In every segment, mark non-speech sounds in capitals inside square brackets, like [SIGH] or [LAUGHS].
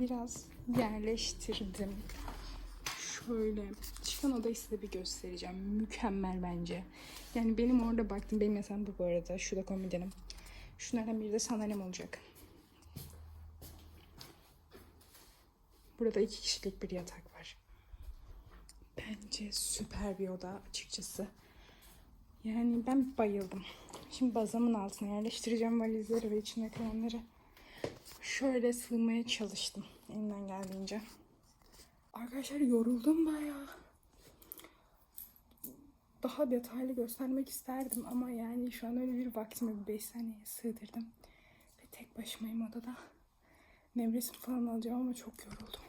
biraz yerleştirdim. Şöyle çıkan odayı size bir göstereceğim. Mükemmel bence. Yani benim orada baktım. Benim yatağım bu bu arada. Şu da komodinim. Şunlardan biri de sandalyem olacak. Burada iki kişilik bir yatak var. Bence süper bir oda açıkçası. Yani ben bayıldım. Şimdi bazamın altına yerleştireceğim valizleri ve içine kalanları. Şöyle sığmaya çalıştım elimden geldiğince. Arkadaşlar yoruldum bayağı. Daha detaylı göstermek isterdim ama yani şu an öyle bir vaktimi bir 5 saniyeye sığdırdım. Ve tek başımayım odada. Nevresim falan alacağım ama çok yoruldum.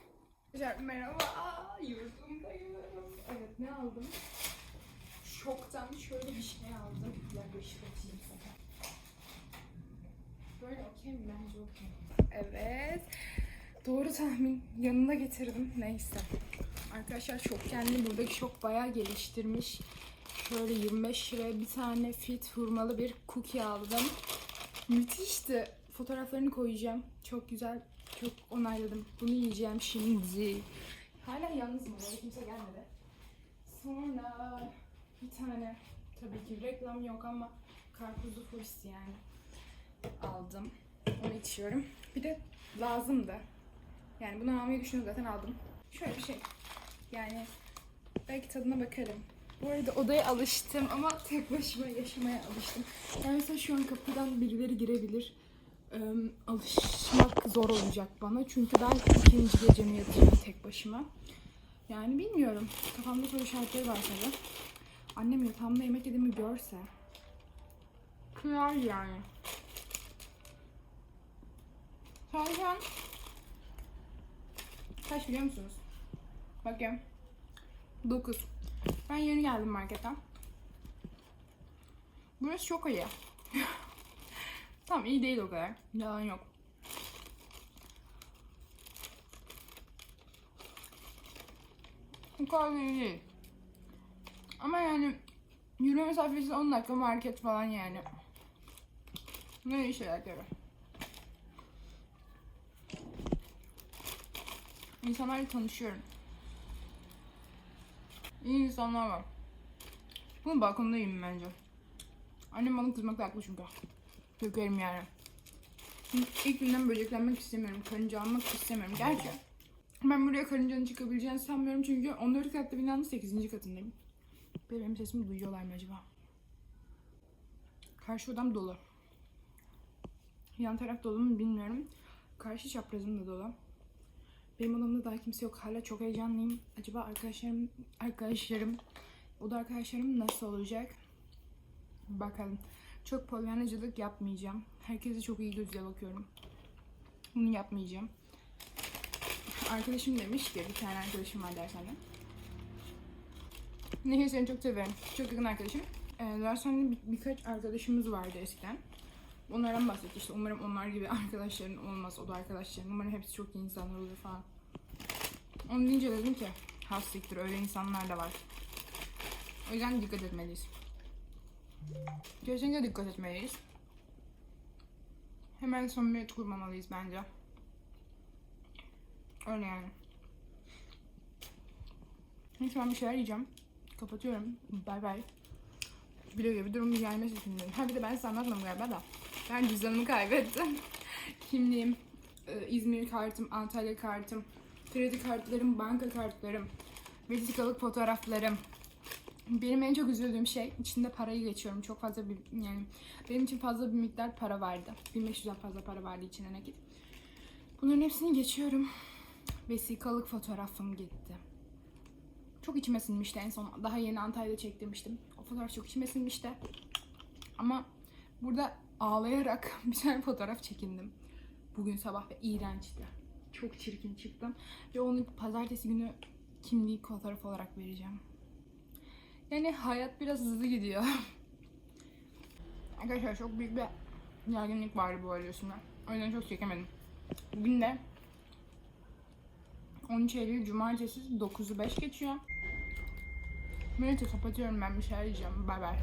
Arkadaşlar merhaba. Yurdumdayım. Evet ne aldım? Şoktan şöyle bir şey aldım. Bir dakika ışık açayım sana. Böyle okey mi? Bence okey. Evet. Doğru tahmin. Yanına getirdim. Neyse. Arkadaşlar şok kendi buradaki şok bayağı geliştirmiş. Şöyle 25 liraya bir tane fit hurmalı bir cookie aldım. Müthişti. Fotoğraflarını koyacağım. Çok güzel. Çok onayladım. Bunu yiyeceğim şimdi. Hala yalnızım. Oraya kimse gelmedi. Sonra bir tane tabii ki reklam yok ama karpuzlu furs yani aldım. Onu içiyorum. Bir de lazımdı. Yani bunu almayı düşünüyorum zaten aldım. Şöyle bir şey. Yani belki tadına bakarım. Bu arada odaya alıştım ama tek başıma yaşamaya alıştım. Yani mesela şu an kapıdan birileri girebilir. Ee, alışmak zor olacak bana. Çünkü ben ikinci gecemi yatıyorum tek başıma. Yani bilmiyorum. Kafamda soru işaretleri var tabii. Annem yatağımda yemek yediğimi görse kıyar yani. Zaten kaç biliyor musunuz? Bakayım. 9. Ben yeni geldim marketten. Burası çok iyi. [LAUGHS] Tamam iyi değil o kadar. Yalan yok. O kadar iyi değil. Ama yani yürüme mesafesi 10 dakika market falan yani. Ne işe yarar. İnsanlarla tanışıyorum. İyi insanlar var. Bunu balkonda yiyeyim bence. Annem bana kızmakla haklı çünkü. Kökerim yani. İlk günden böceklenmek istemiyorum. Karınca almak istemiyorum. Gerçi ben buraya karıncanın çıkabileceğini sanmıyorum çünkü 14 katlı binanın 8. katındayım. Benim sesimi duyuyorlar mı acaba? Karşı odam dolu. Yan taraf dolu mu bilmiyorum. Karşı çaprazım da dolu. Benim odamda daha kimse yok. Hala çok heyecanlıyım. Acaba arkadaşlarım, arkadaşlarım, o da arkadaşlarım nasıl olacak? Bakalım. Çok polyanacılık yapmayacağım. Herkese çok iyi gözle bakıyorum. Bunu yapmayacağım. Arkadaşım demiş ki, bir tane arkadaşım var dershanede. Nehir seni çok severim. Çok yakın arkadaşım. Ee, dershanede bir, birkaç arkadaşımız vardı eskiden. Onlardan bahsetti işte. Umarım onlar gibi arkadaşların olmaz. O da arkadaşların. Umarım hepsi çok iyi insanlar olur falan. Onu deyince dedim ki has öyle insanlar da var. O yüzden dikkat etmeliyiz. Kesinlikle dikkat etmeliyiz. Hemen samimiyet kurmamalıyız bence. Öyle yani. Neyse ben bir şeyler yiyeceğim. Kapatıyorum. Bay bay. Biliyor gibi durum bir gelmesi dedim. Ha bir de ben size anlatmadım galiba da. Ben cüzdanımı kaybettim. [LAUGHS] Kimliğim, e, İzmir kartım, Antalya kartım, kredi kartlarım, banka kartlarım, vesikalık fotoğraflarım. Benim en çok üzüldüğüm şey içinde parayı geçiyorum. Çok fazla bir yani benim için fazla bir miktar para vardı. 1500'den fazla para vardı içine nakit. Bunların hepsini geçiyorum. Vesikalık fotoğrafım gitti. Çok içime sinmişti en son. Daha yeni Antalya'da çektirmiştim. O fotoğraf çok içime sinmişti. Ama burada ağlayarak [LAUGHS] bir tane fotoğraf çekindim. Bugün sabah ve iğrençti. Çok çirkin çıktım. Ve onu pazartesi günü kimlik fotoğraf olarak vereceğim. Yani hayat biraz hızlı gidiyor. [LAUGHS] Arkadaşlar çok büyük bir gerginlik vardı bu arada. O yüzden çok çekemedim. Bugün de 13 Eylül Cumartesi 9'u 5 geçiyor. Neyse kapatıyorum ben bir şeyler yiyeceğim. Bay bay.